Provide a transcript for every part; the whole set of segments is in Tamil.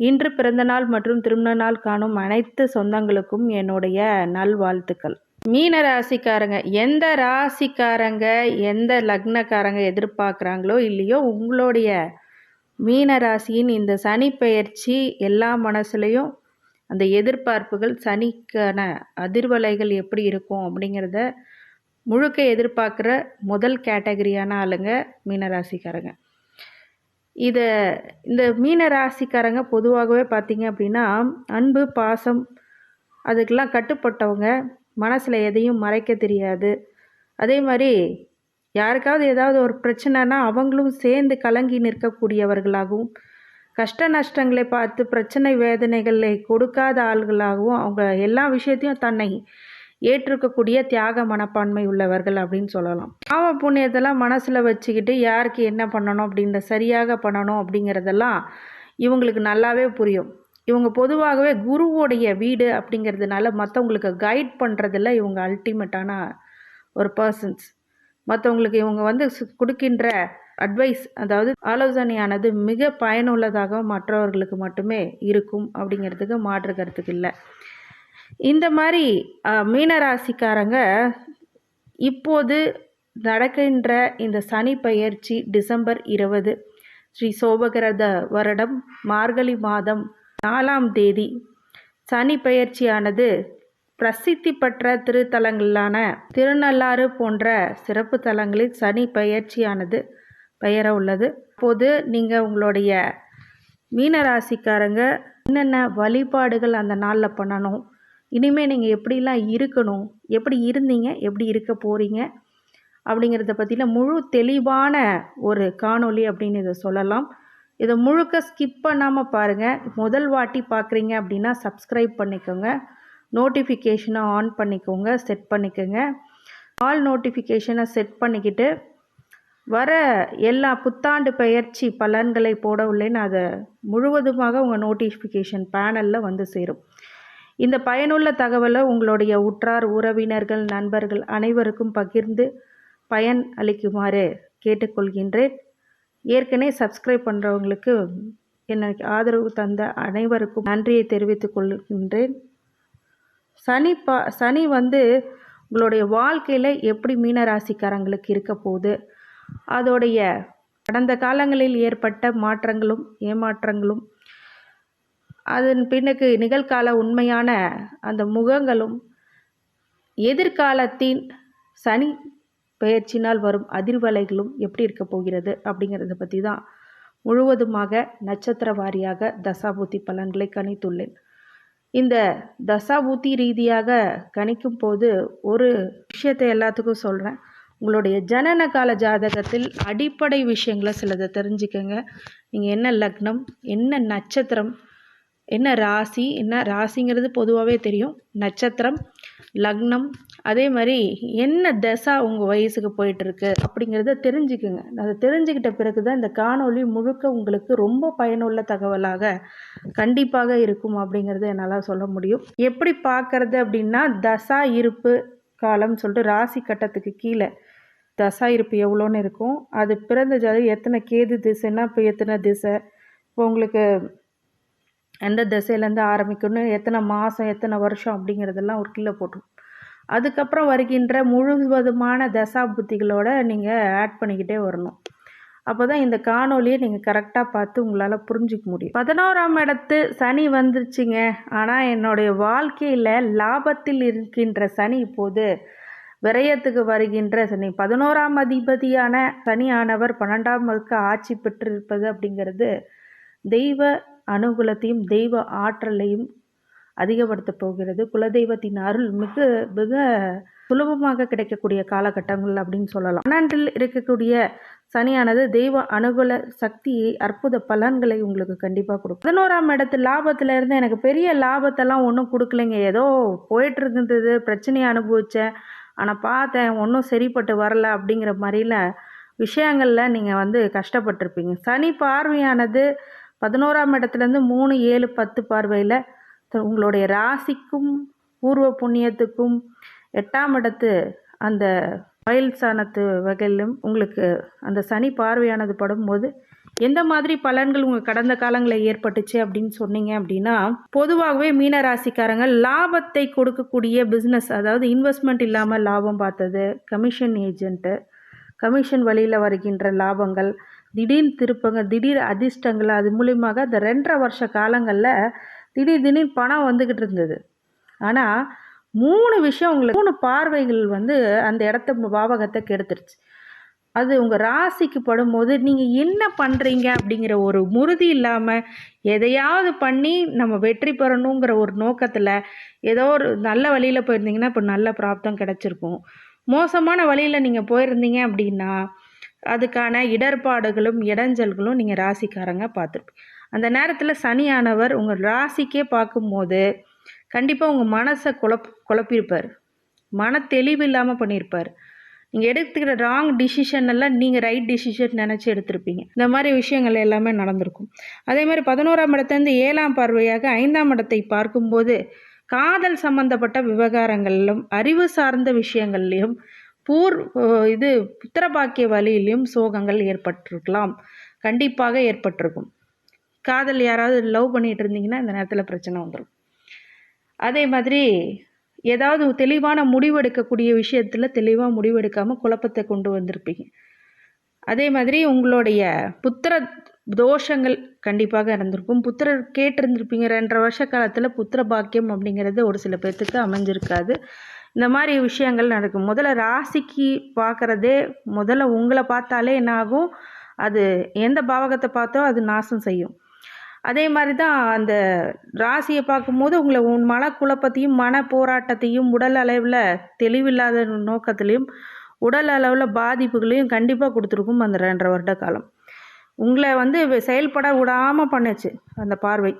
இன்று பிறந்தநாள் மற்றும் திருமண நாள் காணும் அனைத்து சொந்தங்களுக்கும் என்னுடைய நல்வாழ்த்துக்கள். மீன ராசிக்காரங்க எந்த ராசிக்காரங்க எந்த லக்னக்காரங்க எதிர்பார்க்குறாங்களோ இல்லையோ உங்களுடைய மீன ராசியின் இந்த சனி பெயர்ச்சி எல்லா மனசுலையும் அந்த எதிர்பார்ப்புகள் சனிக்கான அதிர்வலைகள் எப்படி இருக்கும் அப்படிங்கிறத முழுக்க எதிர்பார்க்குற முதல் கேட்டகரியான ஆளுங்க மீனராசிக்காரங்க இதை இந்த மீன ராசிக்காரங்க பொதுவாகவே பார்த்திங்க அப்படின்னா அன்பு பாசம் அதுக்கெல்லாம் கட்டுப்பட்டவங்க. மனசில் எதையும் மறைக்க தெரியாது. அதே மாதிரி யாருக்காவது ஏதாவது ஒரு பிரச்சனைனா அவங்களும் சேர்ந்து கலங்கி நிற்கக்கூடியவர்களாகவும் கஷ்ட நஷ்டங்களை பார்த்து பிரச்சனை வேதனைகளை கொடுக்காத ஆள்களாகவும் அவங்க எல்லா விஷயத்தையும் தன்னை ஏற்றுக்கக்கூடிய தியாக மனப்பான்மை உள்ளவர்கள் அப்படின்னு சொல்லலாம். பாவ புண்ணியத்தெல்லாம் மனசில் வச்சுக்கிட்டு யாருக்கு என்ன பண்ணணும் அப்படின்ற சரியாக பண்ணணும் அப்படிங்கிறதெல்லாம் இவங்களுக்கு நல்லாவே புரியும். இவங்க பொதுவாகவே குருவோடைய வீடு அப்படிங்கிறதுனால மற்றவங்களுக்கு கைட் பண்ணுறதுல இவங்க அல்டிமேட்டான ஒரு பர்சன்ஸ் மற்றவங்களுக்கு இவங்க வந்து கொடுக்கின்ற அட்வைஸ் அதாவது ஆலோசனையானது மிக பயனுள்ளதாக மற்றவர்களுக்கு மட்டுமே இருக்கும் அப்படிங்கிறதுக்கு மாற்று கருத்துக்கு இல்லை. இந்த மாதிரி மீனராசிக்காரங்க இப்போது நடக்கின்ற இந்த சனி பயிற்சி டிசம்பர் இருபது ஸ்ரீ சோபகிரத வருடம் மார்கழி மாதம் நாலாம் தேதி. சனி பயிற்சியானது பிரசித்தி பெற்ற திருத்தலங்களான திருநள்ளாறு போன்ற சிறப்பு தலங்களில் சனி பயிற்சியானது பெயர உள்ளது. அப்போது நீங்கள் உங்களுடைய மீனராசிக்காரங்க என்னென்ன வழிபாடுகள் அந்த நாளில் பண்ணணும்? இனிமேல் நீங்கள் எப்படிலாம் இருக்கணும் எப்படி இருந்தீங்க எப்படி இருக்க போகிறீங்க அப்படிங்கிறத பற்றின முழு தெளிவான ஒரு காணொளி அப்படின்னு இதை சொல்லலாம். இதை முழுக்க ஸ்கிப் பண்ணாமல் பாருங்கள் முதல் வாட்டி பார்க்குறீங்க அப்படின்னா சப்ஸ்கிரைப் பண்ணிக்கோங்க. நோட்டிஃபிகேஷனை ஆன் பண்ணிக்கோங்க செட் பண்ணிக்கோங்க. ஆல் நோட்டிஃபிகேஷனை செட் பண்ணிக்கிட்டு வர எல்லா புத்தாண்டு பெயர்ச்சி பலன்களை போட உள்ளேன்னு அதை முழுவதுமாக உங்கள் நோட்டிஃபிகேஷன் பேனலில் வந்து சேரும். இந்த பயனுள்ள தகவலை உங்களுடைய உற்றார் உறவினர்கள் நண்பர்கள் அனைவருக்கும் பகிர்ந்து பயன் அளிக்குமாறு கேட்டுக்கொள்கின்றேன். ஏற்கனவே சப்ஸ்கிரைப் பண்ணுறவங்களுக்கு எனக்கு ஆதரவு தந்த அனைவருக்கும் நன்றியை தெரிவித்துக் கொள்கின்றேன். சனி பா சனி வந்து உங்களுடைய வாழ்க்கையில் எப்படி மீனராசிக்காரங்களுக்கு இருக்க போகுது அதோடைய கடந்த காலங்களில் ஏற்பட்ட மாற்றங்களும் ஏமாற்றங்களும் அதன் பின்னுக்கு நிகழ்கால உண்மையான அந்த முகங்களும் எதிர்காலத்தின் சனி பெயர்ச்சினால் வரும் அதிர்வலைகளும் எப்படி இருக்க போகிறது அப்படிங்கிறத பற்றி தான் முழுவதுமாக நட்சத்திர வாரியாக தசாபூத்தி பலன்களை கணித்துள்ளேன். இந்த தசாபூத்தி ரீதியாக கணிக்கும் போது ஒரு விஷயத்தை எல்லாத்துக்கும் சொல்கிறேன் உங்களுடைய ஜனன கால ஜாதகத்தில் அடிப்படை விஷயங்களை சிலதை தெரிஞ்சுக்கங்க. நீங்கள் என்ன லக்னம் என்ன நட்சத்திரம் என்ன ராசி? என்ன ராசிங்கிறது பொதுவாகவே தெரியும். நட்சத்திரம் லக்னம் அதே மாதிரி என்ன தசா உங்கள் வயசுக்கு போயிட்டுருக்கு அப்படிங்கிறத தெரிஞ்சுக்குங்க. அதை தெரிஞ்சுக்கிட்ட பிறகு தான் இந்த காணொலி முழுக்க உங்களுக்கு ரொம்ப பயனுள்ள தகவலாக கண்டிப்பாக இருக்கும் அப்படிங்கிறத என்னால் சொல்ல முடியும். எப்படி பார்க்குறது அப்படின்னா தசா இருப்பு காலம் சொல்லிட்டு ராசி கட்டத்துக்கு கீழே. தசா இருப்பு எவ்வளோன்னு இருக்கும். அது பிறந்த ஜாதி எத்தனை கேது திசைன்னா இப்போ எத்தனை திசை? இப்போ உங்களுக்கு எந்த திசையிலேருந்து ஆரம்பிக்கணும் எத்தனை மாதம் எத்தனை வருஷம் அப்படிங்கிறதெல்லாம் ஒரு கீழே போட்டுரும். அதுக்கப்புறம் வருகின்ற முழுவதுமான தசா புத்திகளோடு நீங்கள் ஆட் பண்ணிக்கிட்டே வரணும். அப்போ தான் இந்த காணொலியை நீங்கள் கரெக்டாக பார்த்து உங்களால் புரிஞ்சிக்க முடியும். பதினோராம் இடத்து சனி வந்துருச்சுங்க. ஆனால் என்னுடைய வாழ்க்கையில் லாபத்தில் இருக்கின்ற சனி இப்போது விரயத்துக்கு வருகின்ற சனி. பதினோராம் அதிபதியான சனியானவர் பன்னெண்டாம் வகுக்கு ஆட்சி பெற்றிருப்பது அப்படிங்கிறது தெய்வ அனுகூலத்தையும் தெய்வ ஆற்றலையும் அதிகப்படுத்த போகிறது. குலதெய்வத்தின் அருள் மிக மிக சுலபமாக கிடைக்கக்கூடிய காலகட்டங்கள் அப்படின்னு சொல்லலாம். பன்னெண்டில் இருக்கக்கூடிய சனியானது தெய்வ அனுகூல சக்தியை அற்புத பலன்களை உங்களுக்கு கண்டிப்பாக கொடுக்கும். பதினோராம் இடத்து லாபத்துல இருந்து எனக்கு பெரிய லாபத்தெல்லாம் ஒன்றும் கொடுக்கலைங்க. ஏதோ போயிட்டு இருந்தது பிரச்சனையை அனுபவித்தேன் ஆனால் பார்த்தேன் ஒன்றும் சரிப்பட்டு வரல அப்படிங்கிற மாதிரியில் விஷயங்களில் நீங்கள் வந்து கஷ்டப்பட்டிருப்பீங்க. சனி பார்வையானது பதினோராம் இடத்துலேருந்து மூணு ஏழு பத்து பார்வையில் உங்களுடைய ராசிக்கும் பூர்வ புண்ணியத்துக்கும் எட்டாம் இடத்து அந்த வயல் சாணத்து வகையிலும் உங்களுக்கு அந்த சனி பார்வையானது படும்போது எந்த மாதிரி பலன்கள் உங்கள் கடந்த காலங்களில் ஏற்பட்டுச்சு அப்படின்னு சொன்னீங்க அப்படின்னா பொதுவாகவே மீன ராசிக்காரங்க லாபத்தை கொடுக்கக்கூடிய பிஸ்னஸ் அதாவது இன்வெஸ்ட்மெண்ட் இல்லாமல் லாபம் பார்த்தது கமிஷன் ஏஜென்ட்டு கமிஷன் வழியில் வருகின்ற லாபங்கள் திடீர் திருப்பங்க திடீர் அதிர்ஷ்டங்கள் அது மூலியமாக அந்த ரெண்டரை வருஷ காலங்களில் திடீர் திடீர் பணம் வந்துக்கிட்டு இருந்தது. ஆனால் மூணு விஷயம் உங்களுக்கு மூணு பார்வைகள் வந்து அந்த இடத்த பாவகத்தை கெடுத்துருச்சு. அது உங்கள் ராசிக்கு படும்போது நீங்கள் என்ன பண்ணுறீங்க அப்படிங்கிற ஒரு உறுதி இல்லாமல் எதையாவது பண்ணி நம்ம வெற்றி பெறணுங்கிற ஒரு நோக்கத்தில் ஏதோ ஒரு நல்ல வழியில் போயிருந்தீங்கன்னா இப்போ நல்ல பிராப்தம் கிடச்சிருக்கும். மோசமான வழியில் நீங்கள் போயிருந்தீங்க அப்படின்னா அதுக்கான இடர்பாடுகளும் இடைஞ்சல்களும் நீங்கள் ராசிக்காரங்க பார்த்துருப்பீங்க. அந்த நேரத்தில் சனியானவர் உங்கள் ராசிக்கே பார்க்கும்போது கண்டிப்பாக உங்கள் மனசை குழப் குழப்பியிருப்பார். மன தெளிவு இல்லாமல் பண்ணியிருப்பார். நீங்கள் எடுத்துக்கிற ராங் டிசிஷன் எல்லாம் நீங்கள் ரைட் டிசிஷன் நினச்சி எடுத்திருப்பீங்க. இந்த மாதிரி விஷயங்கள் எல்லாமே நடந்திருக்கும். அதே மாதிரி பதினோராம் இடத்துலேருந்து ஏழாம் பார்வையாக ஐந்தாம் இடத்தை பார்க்கும்போது காதல் சம்பந்தப்பட்ட விவகாரங்களிலும் அறிவு சார்ந்த விஷயங்கள்லையும் பூர் இது புத்திரபாக்கிய வழியிலையும் சோகங்கள் ஏற்பட்டிருக்கலாம். கண்டிப்பாக ஏற்பட்டிருக்கும். காதல் யாராவது லவ் பண்ணிகிட்டு இருந்தீங்கன்னா இந்த நேரத்தில் பிரச்சனை வந்துடும் அதே மாதிரி ஏதாவது தெளிவான முடிவெடுக்கக்கூடிய விஷயத்தில் தெளிவாக முடிவெடுக்காமல் குழப்பத்தை கொண்டு வந்திருப்பீங்க. அதே மாதிரி உங்களுடைய புத்திர தோஷங்கள் கண்டிப்பாக இருந்திருக்கும். புத்திரர் கேட்டிருந்திருப்பீங்க. ரெண்டரை வருஷ காலத்தில் புத்திர பாக்கியம் அப்படிங்கிறது ஒரு சில பேர்த்துக்கு அமைஞ்சிருக்காது. இந்த மாதிரி விஷயங்கள் நடக்கும். முதல்ல ராசிக்கு பார்க்குறதே முதல்ல உங்களை பார்த்தாலே என்ன ஆகும்? அது எந்த பாவகத்தை பார்த்தோ அது நாசம் செய்யும். அதே மாதிரி தான் அந்த ராசியை பார்க்கும்போது உங்களை உன் மன குழப்பத்தையும் மன போராட்டத்தையும் உடல் அளவில் தெளிவில்லாத நோக்கத்திலையும் உடல் அளவில் பாதிப்புகளையும் கண்டிப்பாக கொடுத்துருக்கும் அந்த ரெண்டரை வருட காலம். உங்களை வந்து செயல்பட விடாமல் பண்ணுச்சு அந்த பார்வை.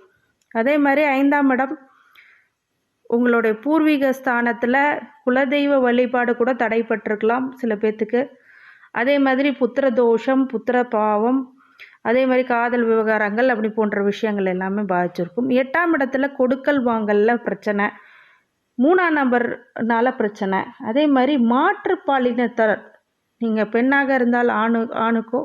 அதே மாதிரி ஐந்தாம் இடம் உங்களுடைய பூர்வீக ஸ்தானத்தில் குலதெய்வ வழிபாடு கூட தடைப்பட்டிருக்கலாம் சில பேர்த்துக்கு அதே மாதிரி புத்திர தோஷம் புத்திர பாவம் அதே மாதிரி காதல் விவகாரங்கள் அப்படி போன்ற விஷயங்கள் எல்லாமே பாதிச்சிருக்கும். எட்டாம் இடத்துல கொடுக்கல் வாங்கல்ல பிரச்சனை. மூணாம் நம்பர்னால பிரச்சனை. அதே மாதிரி மாற்றுப்பாலினத்தர். நீங்கள் பெண்ணாக இருந்தால் ஆணு ஆணுக்கோ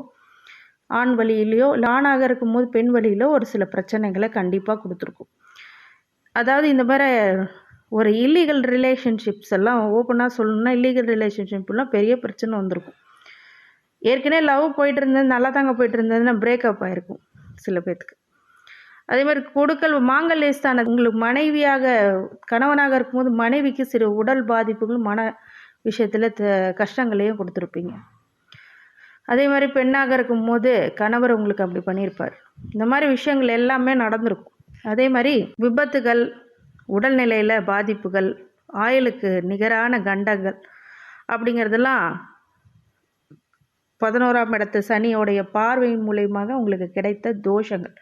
ஆண் வழியிலையோ இல்லை ஆணாக இருக்கும்போது பெண் வழியிலோ ஒரு சில பிரச்சனைகளை கண்டிப்பாக கொடுத்துருக்கும். அதாவது இந்த மாதிரி ஒரு இல்லீகல் ரிலேஷன்ஷிப்ஸ் எல்லாம் ஓப்பனாக சொல்லணும்னா இல்லீகல் ரிலேஷன்ஷிப்லாம் பெரிய பிரச்சனை வந்திருக்கும். ஏற்கனவே லவ் போயிட்டு இருந்தது நல்லா தாங்க போயிட்டு இருந்ததுன்னா பிரேக்கப் ஆகிருக்கும் சில பேர்த்துக்கு அதே மாதிரி கொடுக்கல் மாங்கல்யஸ்தான உங்களுக்கு மனைவியாக கணவனாக இருக்கும்போது மனைவிக்கு சிறு உடல் பாதிப்புகளும் மன விஷயத்தில் த கஷ்டங்களையும் கொடுத்துருப்பீங்க. அதே மாதிரி பெண்ணாக இருக்கும்போது கணவர் உங்களுக்கு அப்படி பண்ணியிருப்பார். இந்த மாதிரி விஷயங்கள் எல்லாமே நடந்திருக்கும். அதே மாதிரி விபத்துகள் உடல்நிலையில் பாதிப்புகள் ஆயுளுக்கு நிகரான கண்டங்கள் அப்படிங்கிறதெல்லாம் பதினோராம் இடத்து சனியோடைய பார்வையின் மூலயமாக உங்களுக்கு கிடைத்த தோஷங்கள்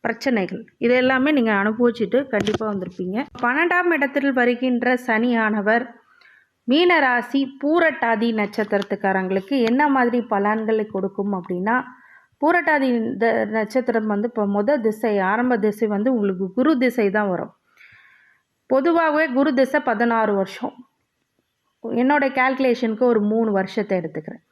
பிரச்சனைகள். இது எல்லாமே நீங்கள் அனுபவிச்சுட்டு கண்டிப்பாக வந்திருப்பீங்க. பன்னெண்டாம் இடத்தில் வருகின்ற சனியானவர் மீனராசி பூரட்டாதி நட்சத்திரத்துக்காரங்களுக்கு என்ன மாதிரி பலன்களை கொடுக்கும் அப்படின்னா பூரட்டாதி இந்த நட்சத்திரம் வந்து இப்போ முத திசை ஆரம்ப திசை வந்து உங்களுக்கு குரு திசை தான் வரும். பொதுவாகவே குரு திசை பதினாறு வருஷம். என்னோடய கேல்குலேஷனுக்கு ஒரு மூணு வருஷத்தை எடுத்துக்கிறேன்.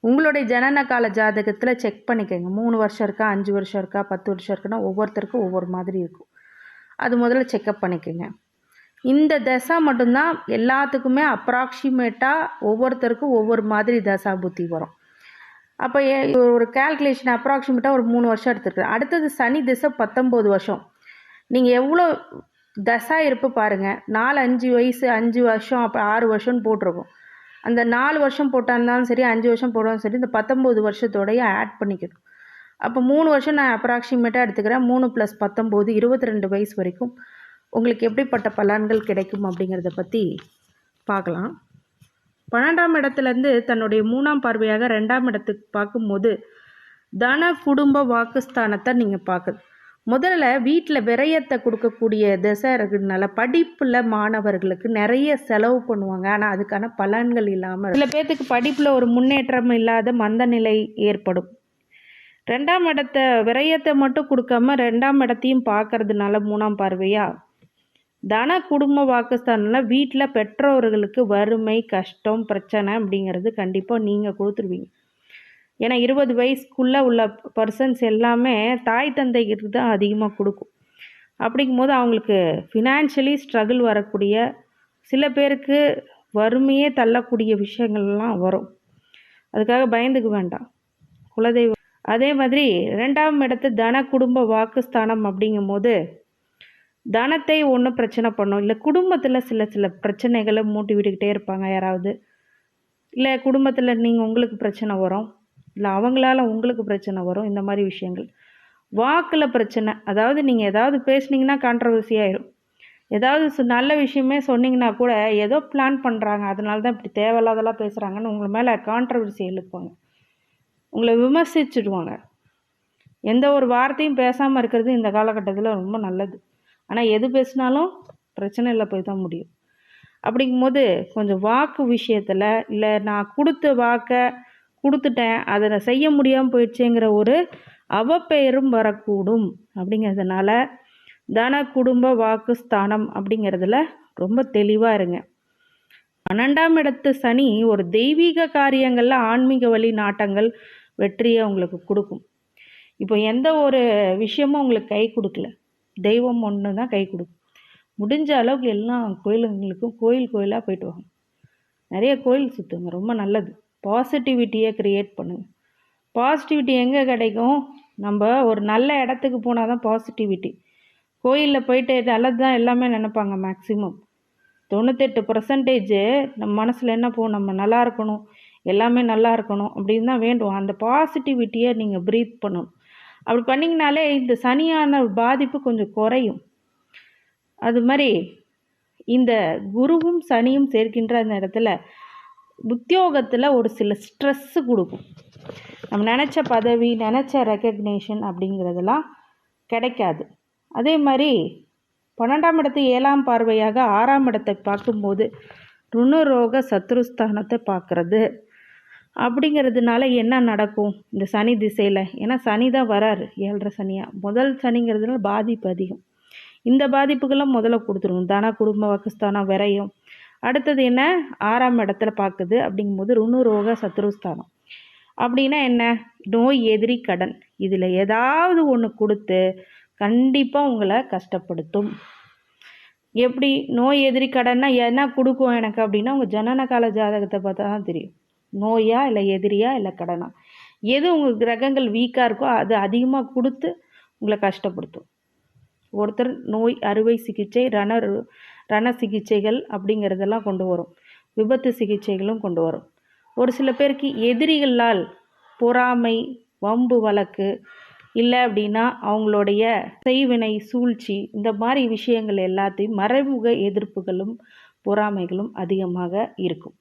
உங்களுடைய ஜனன கால ஜாதகத்தில் செக் பண்ணிக்கோங்க. மூணு வருஷம் இருக்கா அஞ்சு வருஷம் இருக்கா பத்து வருஷம் இருக்குன்னா ஒவ்வொருத்தருக்கும் ஒவ்வொரு மாதிரி இருக்கும். அது முதல்ல செக்கப் பண்ணிக்கோங்க. இந்த தசை மட்டும்தான் எல்லாத்துக்குமே அப்ராக்சிமேட்டாக ஒவ்வொருத்தருக்கும் ஒவ்வொரு மாதிரி தசா புத்தி வரும். அப்போ ஒரு கேல்குலேஷன் அப்ராக்சிமேட்டாக ஒரு மூணு வருஷம் எடுத்துருக்கு. அடுத்தது சனி திசை பத்தொம்போது வருஷம். நீங்கள் எவ்வளோ தசா இருப்பு பாருங்கள் நாலு அஞ்சு வயசு அஞ்சு வருஷம் அப்போ ஆறு வருஷம்னு போட்டிருக்கோம். அந்த நாலு வருஷம் போட்டாலும் சரி அஞ்சு வருஷம் போட்டாலும் சரி இந்த பத்தொம்போது வருஷத்தோடைய ஆட் பண்ணிக்கணும். அப்போ மூணு வருஷம் நான் அப்ராக்சிமேட்டாக எடுத்துக்கிறேன். மூணு ப்ளஸ் பத்தொம்போது இருபத்தி ரெண்டு வயசு வரைக்கும். உங்களுக்கு எப்படிப்பட்ட பலன்கள் கிடைக்கும் அப்படிங்கிறத பற்றி பார்க்கலாம். பன்னெண்டாம் இடத்துலேருந்து தன்னுடைய மூணாம் பார்வையாக ரெண்டாம் இடத்துக்கு பார்க்கும்போது தன குடும்ப வாக்குஸ்தானத்தை நீங்கள் பார்க்குது முதல்ல வீட்டில் விரயத்தை கொடுக்கக்கூடிய திசை இருக்கிறதுனால படிப்பில் மாணவர்களுக்கு நிறைய செலவு பண்ணுவாங்க. ஆனால் அதுக்கான பலன்கள் இல்லாமல் சில பேர்த்துக்கு படிப்பில் ஒரு முன்னேற்றம் இல்லாத மந்த நிலை ஏற்படும். ரெண்டாம் இடத்த விரயத்தை மட்டும் கொடுக்காம ரெண்டாம் இடத்தையும் பார்க்கறதுனால மூணாம் பார்வையாக தன குடும்ப வாக்குஸ்தானில் வீட்டில் பெற்றோர்களுக்கு வறுமை கஷ்டம் பிரச்சனை அப்படிங்கிறது கண்டிப்பாக நீங்கள் கொடுத்துருவீங்க. ஏன்னா இருபது வயசுக்குள்ளே உள்ள பர்சன்ஸ் எல்லாமே தாய் தந்தைக்கு தான் அதிகமாக கொடுக்கும். அப்படிங்கும்போது அவங்களுக்கு ஃபினான்ஷியலி ஸ்ட்ரகிள் வரக்கூடிய சில பேருக்கு வறுமையே தள்ளக்கூடிய விஷயங்கள்லாம் வரும். அதுக்காக பயந்துக்க வேண்டாம். குலதெய்வம். அதே மாதிரி ரெண்டாம் இடத்து தன குடும்ப வாக்குஸ்தானம் அப்படிங்கும்போது தனத்தை ஒன்றும் பிரச்சனை பண்ணும். இல்லை குடும்பத்தில் சில சில பிரச்சனைகளை மூட்டி விட்டுக்கிட்டே இருப்பாங்க யாராவது. இல்லை குடும்பத்தில் நீங்கள் உங்களுக்கு பிரச்சனை வரும். இல்லை அவங்களால உங்களுக்கு பிரச்சனை வரும். இந்த மாதிரி விஷயங்கள். வாக்கில் பிரச்சனை. அதாவது நீங்கள் ஏதாவது பேசுனீங்கன்னா கான்ட்ரவர்சி ஆயிரும். ஏதாவது நல்ல விஷயமே சொன்னீங்கன்னா கூட ஏதோ பிளான் பண்ணுறாங்க அதனால தான் இப்படி தேவையில்லாதெல்லாம் பேசுகிறாங்கன்னு உங்களை மேலே கான்ட்ரவர்சி எழுப்புவாங்க. உங்களை விமர்சிச்சுடுவாங்க. எந்த ஒரு வார்த்தையும் பேசாமல் இருக்கிறது இந்த காலகட்டத்தில் ரொம்ப நல்லது. ஆனால் எது பேசினாலும் பிரச்சனையில் போய் தான் முடியும். அப்படிங்கும்போது கொஞ்சம் வாக்கு விஷயத்தில் இல்லை நான் கொடுத்த வாக்கை கொடுத்துட்டேன் அதை நான் செய்ய முடியாமல் போயிடுச்சேங்கிற ஒரு அவப்பெயரும் வரக்கூடும். அப்படிங்கிறதுனால தன குடும்ப வாக்கு ஸ்தானம் அப்படிங்கிறதுல ரொம்ப தெளிவாக இருங்க. பன்னெண்டாம் இடத்து சனி ஒரு தெய்வீக காரியங்களில் ஆன்மீக வழி நாட்டங்கள் வெற்றியை உங்களுக்கு கொடுக்கும். இப்போ எந்த ஒரு விஷயமும் உங்களுக்கு கை கொடுக்கல. தெய்வம் ஒன்று தான் கை கொடுக்கும். முடிஞ்ச அளவுக்கு எல்லா கோயிலுங்களுக்கும் கோயில் கோயிலாக போயிட்டு வாங்க. நிறைய கோயில் சுற்றுங்க ரொம்ப நல்லது. பாசிட்டிவிட்டியை க்ரியேட் பண்ணுங்கள் பாசிட்டிவிட்டி எங்கே கிடைக்கும்? நம்ம ஒரு நல்ல இடத்துக்கு போனால் தான் பாசிட்டிவிட்டி கோயிலில் போயிட்டு நல்லது தான் எல்லாமே நினைப்பாங்க மேக்ஸிமம் தொண்ணூத்தெட்டு பர்சன்டேஜ் நம்ம மனசில் என்ன போகும் நம்ம நல்லா இருக்கணும். எல்லாமே நல்லா இருக்கணும் அப்படின்னு தான் வேண்டும் அந்த பாசிட்டிவிட்டியை நீங்கள் ப்ரீத் பண்ணணும். அப்படி பண்ணிங்கனாலே இந்த சனியான பாதிப்பு கொஞ்சம் குறையும். அது மாதிரி இந்த குருவும் சனியும் சேர்க்கின்ற அந்த இடத்துல உத்தியோகத்தில் ஒரு சில ஸ்ட்ரெஸ்ஸு கொடுக்கும். நம்ம நினச்ச பதவி நினச்ச ரெக்கக்னேஷன் அப்படிங்கிறதெல்லாம் கிடைக்காது. அதே மாதிரி பன்னெண்டாம் இடத்து ஏழாம் பார்வையாக ஆறாம் இடத்தை பார்க்கும்போது ருணரோக சத்ருஸ்தானத்தை பார்க்குறது. அப்படிங்கிறதுனால என்ன நடக்கும்? இந்த சனி திசையில். ஏன்னா சனி தான் வராரு ஏழரை சனியாக முதல் சனிங்கிறதுனால பாதிப்பு அதிகம். இந்த பாதிப்புக்கெல்லாம் முதல்ல கொடுத்துருவோம் தன குடும்ப வகஸ்தானம் விரையும். அடுத்தது என்ன? ஆறாம் இடத்துல பார்க்குது. அப்படிங்கும்போது ருணுரோக சத்ருஸ்தானம் அப்படின்னா என்ன? நோய் எதிரி கடன். இதில் ஏதாவது ஒன்று கொடுத்து கண்டிப்பாக உங்களை கஷ்டப்படுத்தும். எப்படி? நோய் எதிரி கடன்னா என்ன கொடுக்கும் எனக்கு அப்படின்னா உங்கள் ஜனன கால ஜாதகத்தை பார்த்தா தான் தெரியும். நோயா இல்லை எதிரியா இல்லை கடனா? எது உங்கள் கிரகங்கள் வீக்காக இருக்கோ அது அதிகமாக கொடுத்து உங்களை கஷ்டப்படுத்தும். ஒருத்தர் நோய் அறுவை சிகிச்சை ரண ரண சிகிச்சைகள் அப்படிங்கிறதெல்லாம் கொண்டு வரும். விபத்து சிகிச்சைகளும் கொண்டு வரும். ஒரு சில பேருக்கு எதிரிகளால் பொறாமை வம்பு வழக்கு இல்லை அப்படின்னா அவங்களுடைய செய்வினை சூழ்ச்சி இந்த மாதிரி விஷயங்கள் எல்லாத்தையும் மறைமுக எதிர்ப்புகளும் பொறாமைகளும் அதிகமாக இருக்கும்.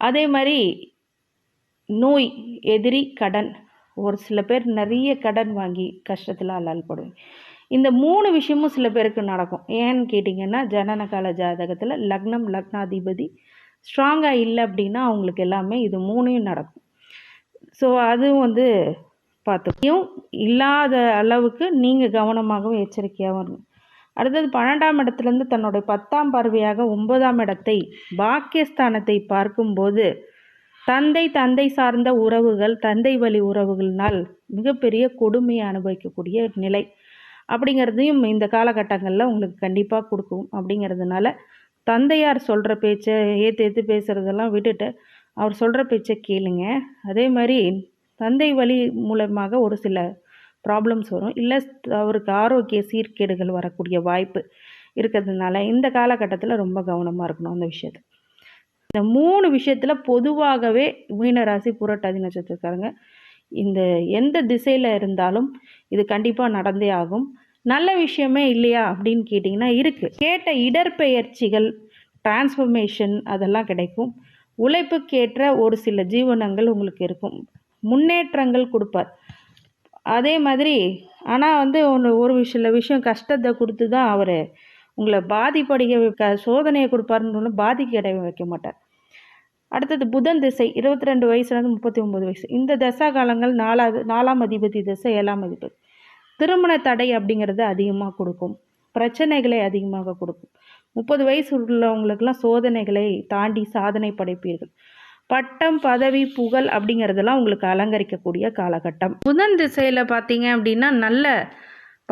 அதே மாதிரி நோய் எதிரி கடன். ஒரு சில பேர் நிறைய கடன் வாங்கி கஷ்டத்தில் அல்லால்படுவாங்க இந்த மூணு விஷயமும் சில பேருக்கு நடக்கும். ஏன்னு கேட்டிங்கன்னா ஜனன கால ஜாதகத்தில் லக்னம் லக்னாதிபதி ஸ்ட்ராங்காக இல்லை அப்படின்னா அவங்களுக்கு எல்லாமே இது மூணையும் நடக்கும். ஸோ அதுவும் வந்து பார்த்துக்கையும் இல்லாத அளவுக்கு நீங்கள் கவனமாகவும் எச்சரிக்கையாகவும் இருக்கும் அடுத்தது பன்னெண்டாம் இடத்துலேருந்து தன்னுடைய பத்தாம் பார்வையாக ஒன்பதாம் இடத்தை பாக்கியஸ்தானத்தை பார்க்கும்போது தந்தை தந்தை சார்ந்த உறவுகள் தந்தை வழி உறவுகள்னால் மிகப்பெரிய கொடுமையை அனுபவிக்கக்கூடிய நிலை. அப்படிங்கிறதையும் இந்த காலகட்டங்களில் உங்களுக்கு கண்டிப்பாக கொடுக்கும். அப்படிங்கிறதுனால தந்தையார் சொல்கிற பேச்சை ஏற்று ஏற்று பேசுகிறதெல்லாம் விட்டுட்டு அவர் சொல்கிற பேச்சை கேளுங்க. அதே மாதிரி தந்தை வழி மூலமாக ஒரு சில ப்ராப்ளம்ஸ் வரும். இல்லை அவருக்கு ஆரோக்கிய சீர்கேடுகள் வரக்கூடிய வாய்ப்பு இருக்கிறதுனால இந்த காலகட்டத்தில் ரொம்ப கவனமாக இருக்கணும் அந்த விஷயத்தை. இந்த மூணு விஷயத்தில் பொதுவாகவே மீனராசி புரட்டாதி நட்சத்திரக்காரங்க இந்த எந்த திசையில் இருந்தாலும் இது கண்டிப்பாக நடந்தே ஆகும். நல்ல விஷயமே இல்லையா அப்படின்னு கேட்டிங்கன்னா இருக்குது கேட்ட இடற்பெயர்ச்சிகள் டிரான்ஸ்ஃபர்மேஷன் அதெல்லாம் கிடைக்கும். உழைப்புக்கேற்ற ஒரு சில ஜீவனங்கள் உங்களுக்கு இருக்கும். முன்னேற்றங்கள் கொடுப்பார். அதே மாதிரி ஆனால் வந்து ஒன்று ஒரு சில விஷயம் கஷ்டத்தை கொடுத்து தான் அவர் உங்களை பாதிப்படைய வைக்க சோதனையை கொடுப்பாருன்னு பாதிக்க அடைய வைக்க மாட்டார். அடுத்தது புதன் திசை இருபத்தி ரெண்டு வயசுலேருந்து முப்பத்தி ஒம்பது வயசு. இந்த தசா காலங்கள் நாலாவது நாலாம் அதிபதி திசை ஏழாம் அதிபதி. திருமண தடை அப்படிங்கிறது அதிகமாக கொடுக்கும். பிரச்சனைகளை அதிகமாக கொடுக்கும். முப்பது வயசு உள்ளவங்களுக்கெல்லாம் சோதனைகளை தாண்டி சாதனை படைப்பீர்கள். பட்டம் பதவி புகழ் அப்படிங்கிறதெல்லாம் உங்களுக்கு அலங்கரிக்கக்கூடிய காலகட்டம். புதன் திசையில் பார்த்தீங்க அப்படின்னா நல்ல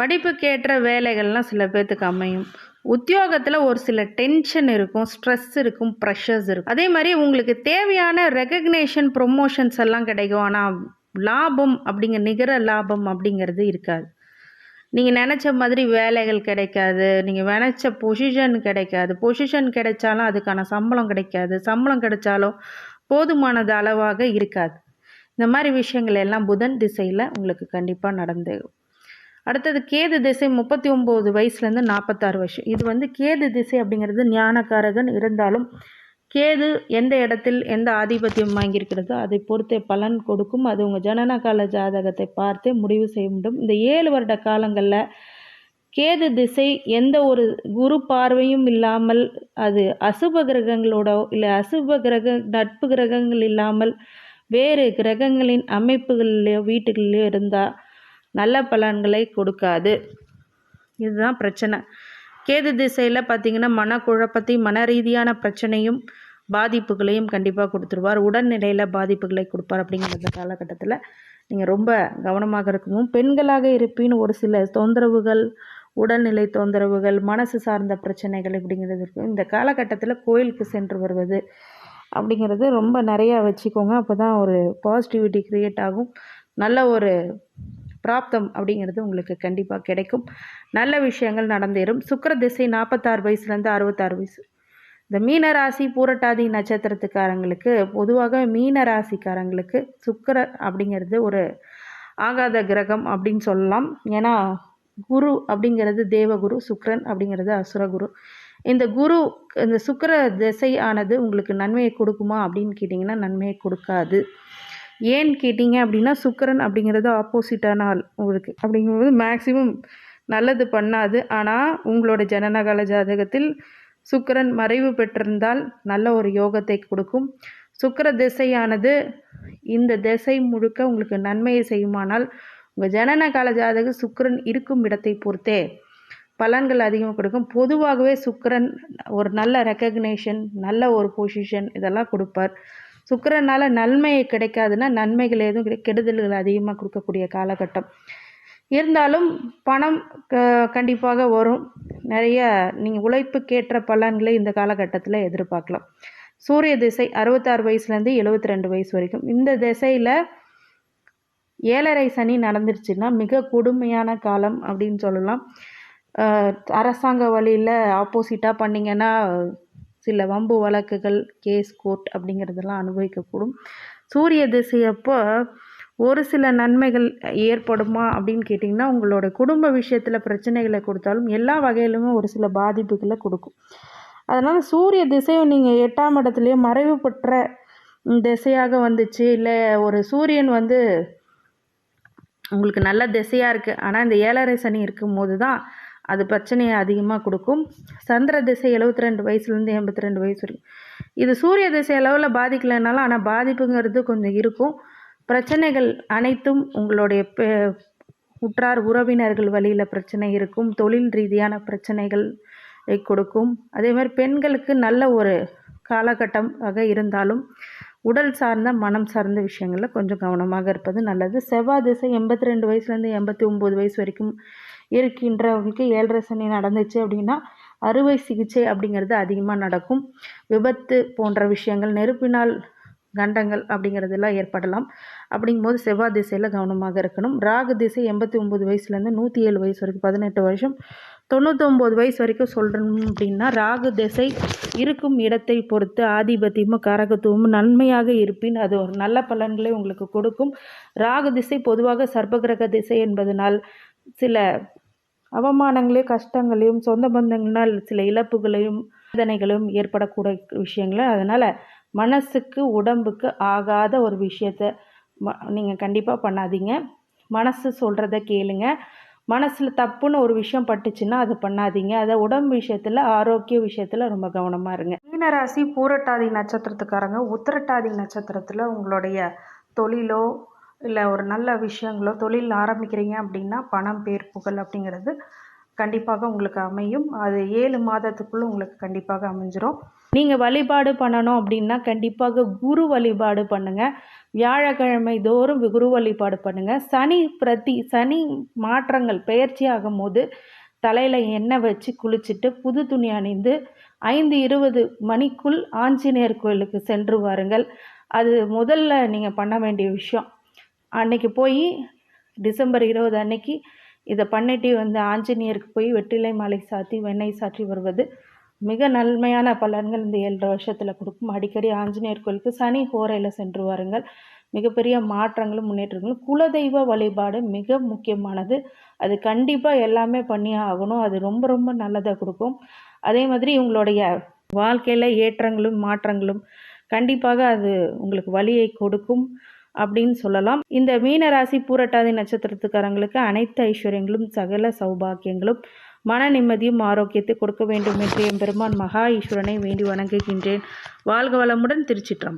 படிப்புக்கேற்ற வேலைகள்லாம் சில பேர்த்துக்கு அமையும். உத்தியோகத்தில் ஒரு சில டென்ஷன் இருக்கும் ஸ்ட்ரெஸ் இருக்கும் ப்ரெஷர்ஸ் இருக்கும். அதே மாதிரி உங்களுக்கு தேவையான ரெகக்னேஷன் ப்ரொமோஷன்ஸ் எல்லாம் கிடைக்கும். ஆனால் லாபம் அப்படிங்கிற நிகர லாபம் அப்படிங்கிறது இருக்காது. நீங்கள் நினச்ச மாதிரி வேலைகள் கிடைக்காது. நீங்கள் நினச்ச பொசிஷன் கிடைக்காது. பொசிஷன் கிடைச்சாலும் அதுக்கான சம்பளம் கிடைக்காது. சம்பளம் கிடைச்சாலும் போதுமானது அளவாக இருக்காது. இந்த மாதிரி விஷயங்கள் எல்லாம் புதன் திசையில் உங்களுக்கு கண்டிப்பாக நடந்து அடுத்தது கேது திசை முப்பத்தி ஒம்பது வயசுலேருந்து நாற்பத்தாறு வருஷம். இது வந்து கேது திசை அப்படிங்கிறது ஞானக்காரகன் இருந்தாலும் கேது எந்த இடத்தில் எந்த ஆதிபத்தியம் வாங்கியிருக்கிறதோ அதை பொறுத்தே பலன் கொடுக்கும். அது உங்கள் ஜனன கால ஜாதகத்தை பார்த்தே முடிவு செய்ய முடியும் இந்த ஏழு வருட காலங்களில் கேது திசை எந்த ஒரு குரு பார்வையும் இல்லாமல் அது அசுப கிரகங்களோட இல்லை அசுப கிரக நட்பு கிரகங்கள் இல்லாமல் வேறு கிரகங்களின் அமைப்புகளிலேயோ வீட்டுகளிலேயோ இருந்தால் நல்ல பலன்களை கொடுக்காது. இதுதான் பிரச்சனை. கேது திசையில் பார்த்தீங்கன்னா மனக்குழப்பத்தையும் மன ரீதியான பிரச்சனையும் பாதிப்புகளையும் கண்டிப்பாக கொடுத்துருவார். உடல்நிலையில் பாதிப்புகளை கொடுப்பார் அப்படிங்கிற காலகட்டத்தில் நீங்கள் ரொம்ப கவனமாக இருக்கணும் பெண்களாக இருப்பின் ஒரு சில தொந்தரவுகள் உடல்நிலை தொந்தரவுகள் மனசு சார்ந்த பிரச்சனைகள் இப்படிங்கிறது இருக்குது இந்த காலகட்டத்தில் கோயிலுக்கு சென்று வருவது அப்படிங்கிறது ரொம்ப நிறையா வச்சுக்கோங்க. அப்போ தான் ஒரு பாசிட்டிவிட்டி க்ரியேட் ஆகும். நல்ல ஒரு பிராப்தம் அப்படிங்கிறது உங்களுக்கு கண்டிப்பாக கிடைக்கும். நல்ல விஷயங்கள் நடந்தேறும். சுக்கர திசை நாற்பத்தாறு வயசுலேருந்து அறுபத்தாறு வயசு. இந்த மீன ராசி பூரட்டாதி நட்சத்திரத்துக்காரங்களுக்கு பொதுவாக மீன ராசிக்காரங்களுக்கு சுக்கர அப்படிங்கிறது ஒரு ஆகாத கிரகம் அப்படின்னு சொல்லலாம். ஏன்னா குரு அப்படிங்கிறது தேவகுரு சுக்ரன் அப்படிங்கிறது அசுரகுரு. இந்த குரு இந்த சுக்கர திசை ஆனது உங்களுக்கு நன்மையை கொடுக்குமா அப்படின்னு கேட்டிங்கன்னா நன்மையை கொடுக்காது. ஏன்னு கேட்டிங்க அப்படின்னா சுக்கரன் அப்படிங்கிறது ஆப்போசிட்டான ஆள் உங்களுக்கு. அப்படிங்கும்போது மேக்ஸிமம் நல்லது பண்ணாது. ஆனால் உங்களோட ஜனனகால ஜாதகத்தில் சுக்கரன் மறைவு பெற்றிருந்தால் நல்ல ஒரு யோகத்தை கொடுக்கும். சுக்கர திசையானது இந்த திசை முழுக்க உங்களுக்கு நன்மையை செய்யுமானால் உங்கள் ஜனன கால ஜாதக சுக்கரன் இருக்கும் இடத்தை பொறுத்தே பலன்கள் அதிகமாக கொடுக்கும். பொதுவாகவே சுக்கரன் ஒரு நல்ல ரெக்கக்னேஷன் நல்ல ஒரு பொசிஷன் இதெல்லாம் கொடுப்பார். சுக்கரனால் நன்மை கிடைக்காதுன்னா நன்மைகள் எதுவும் கிடை கெடுதல்கள் அதிகமாக கொடுக்கக்கூடிய காலகட்டம். இருந்தாலும் பணம் க கண்டிப்பாக வரும். நிறைய நீங்கள் உழைப்புக்கேற்ற பலன்களை இந்த காலகட்டத்தில் எதிர்பார்க்கலாம். சூரிய திசை அறுபத்தாறு வயசுலேருந்து எழுபத்தி ரெண்டு வயசு வரைக்கும். இந்த திசையில் ஏழரை சனி நடந்துருச்சுன்னா மிக கொடுமையான காலம் அப்படின்னு சொல்லலாம். அரசாங்க வழியில் ஆப்போசிட்டாக பண்ணிங்கன்னா சில வம்பு வழக்குகள் கேஸ் கோர்ட் அப்படிங்கிறதெல்லாம் அனுபவிக்கக்கூடும். சூரிய திசையப்போ ஒரு சில நன்மைகள் ஏற்படுமா அப்படின்னு கேட்டிங்கன்னா உங்களோட குடும்ப விஷயத்தில் பிரச்சனைகளை கொடுத்தாலும் எல்லா வகையிலுமே ஒரு சில பாதிப்புகளை கொடுக்கும். அதனால் சூரிய திசையை நீங்கள் எட்டாம் இடத்துலையே மறைவு பெற்ற திசையாக வந்துச்சு இல்லை ஒரு சூரியன் வந்து உங்களுக்கு நல்ல திசையாக இருக்குது ஆனால் இந்த ஏழரை சனி இருக்கும்போது தான் அது பிரச்சனையை அதிகமாக கொடுக்கும். சந்திர திசை எழுபத்தி ரெண்டு வயசுலேருந்து எண்பத்தி ரெண்டு வயசு வரைக்கும். இது சூரிய திசை அளவில் பாதிக்கலைனாலும் ஆனால் பாதிப்புங்கிறது கொஞ்சம் இருக்கும். பிரச்சனைகள் அனைத்தும் உங்களுடைய உற்றார் உறவினர்கள் வழியில் பிரச்சனை இருக்கும். தொழில் ரீதியான பிரச்சனைகள் கொடுக்கும். அதே மாதிரி பெண்களுக்கு நல்ல ஒரு காலகட்டமாக இருந்தாலும் உடல் சார்ந்த மனம் சார்ந்த விஷயங்களில் கொஞ்சம் கவனமாக இருப்பது நல்லது. செவ்வாய் திசை எண்பத்தி ரெண்டு வயசுலேருந்து எண்பத்தி ஒம்பது வயசு வரைக்கும் இருக்கின்றவங்களுக்கு ஏழரை சனி நடந்துச்சு அப்படின்னா அறுவை சிகிச்சை அப்படிங்கிறது அதிகமாக நடக்கும். விபத்து போன்ற விஷயங்கள் நெருப்பினால் கண்டங்கள் அப்படிங்கிறதெல்லாம் ஏற்படலாம். அப்படிங்கும்போது செவ்வாய் திசையில் கவனமாக இருக்கணும். ராகு திசை எண்பத்தி ஒம்பது வயசுலேருந்து நூற்றி ஏழு வயசு வரைக்கும் பதினெட்டு வருஷம் தொண்ணூத்தொம்பது வயசு வரைக்கும் சொல்கிறோம் அப்படின்னா ராகு திசை இருக்கும் இடத்தை பொறுத்து ஆதிபத்தியமும் காரகத்துவமும் நன்மையாக இருப்பின் அது ஒரு நல்ல பலன்களை உங்களுக்கு கொடுக்கும். ராகு திசை பொதுவாக சர்பகிரக திசை என்பதனால் சில அவமானங்களையும் கஷ்டங்களையும் சொந்த பந்தங்களால் சில இழப்புகளையும் வேதனைகளும் ஏற்படக்கூடிய விஷயங்கள். அதனால் மனசுக்கு உடம்புக்கு ஆகாத ஒரு விஷயத்த நீங்கள் கண்டிப்பாக பண்ணாதீங்க. மனசு சொல்கிறத கேளுங்க. மனசில் தப்புன்னு ஒரு விஷயம் பட்டுச்சுன்னா அதை பண்ணாதீங்க. அதை உடம்பு விஷயத்தில் ஆரோக்கிய விஷயத்தில் ரொம்ப கவனமாக இருங்க. மீனராசி பூரட்டாதி நட்சத்திரத்துக்காரங்க உத்திரட்டாதி நட்சத்திரத்தில் உங்களுடைய தொழிலோ இல்லை ஒரு நல்ல விஷயங்களோ தொழில் ஆரம்பிக்கிறீங்க அப்படின்னா பணம் பேர் புகழ் அப்படிங்கிறது கண்டிப்பாக உங்களுக்கு அமையும். அது ஏழு மாதத்துக்குள்ளே உங்களுக்கு கண்டிப்பாக அமைஞ்சிரும். நீங்கள் வழிபாடு பண்ணணும் அப்படின்னா கண்டிப்பாக குரு வழிபாடு பண்ணுங்கள் வியாழக்கிழமை தோறும் குரு வழிபாடு பண்ணுங்கள் சனி பிரதி சனி மாற்றங்கள் பெயர்ச்சி ஆகும்போது தலையில் எண்ணெய் வச்சு குளிச்சுட்டு புது துணி அணிந்து ஐந்து இருபது மணிக்குள் ஆஞ்சநேயர் கோயிலுக்கு சென்று வாருங்கள். அது முதல்ல நீங்கள் பண்ண வேண்டிய விஷயம். அன்னைக்கு போய் டிசம்பர் இருபது அன்னைக்கு இதை பண்ணிட்டு வந்து ஆஞ்சநேயருக்கு போய் வெற்றிலை மாலை சாத்தி வெண்ணெய் சாற்றி வருவது மிக நன்மையான பலன்கள் இந்த ஏழரை வருஷத்தில் கொடுக்கும். அடிக்கடி ஆஞ்சநேயர் கோயிலுக்கு சனி ஹோரையில் சென்று வாருங்கள். மிகப்பெரிய மாற்றங்களும் முன்னேற்றங்களும். குலதெய்வ வழிபாடு மிக முக்கியமானது. அது கண்டிப்பாக எல்லாமே பண்ணி ஆகணும். அது ரொம்ப ரொம்ப நல்லதை கொடுக்கும். அதே மாதிரி உங்களுடைய வாழ்க்கையில் ஏற்றங்களும் மாற்றங்களும் கண்டிப்பாக அது உங்களுக்கு வழியை கொடுக்கும் அப்படின்னு சொல்லலாம். இந்த மீனராசி பூரட்டாதி நட்சத்திரத்துக்காரங்களுக்கு அனைத்து ஐஸ்வர்யங்களும் சகல சௌபாக்கியங்களும் மன நிம்மதியும் ஆரோக்கியத்தை கொடுக்க வேண்டும் என்று எம்பெருமான் மகா ஈஸ்வரனை வேண்டி வணங்குகின்றேன். வாழ்க வளமுடன் திருச்சிற்றம்பலம்.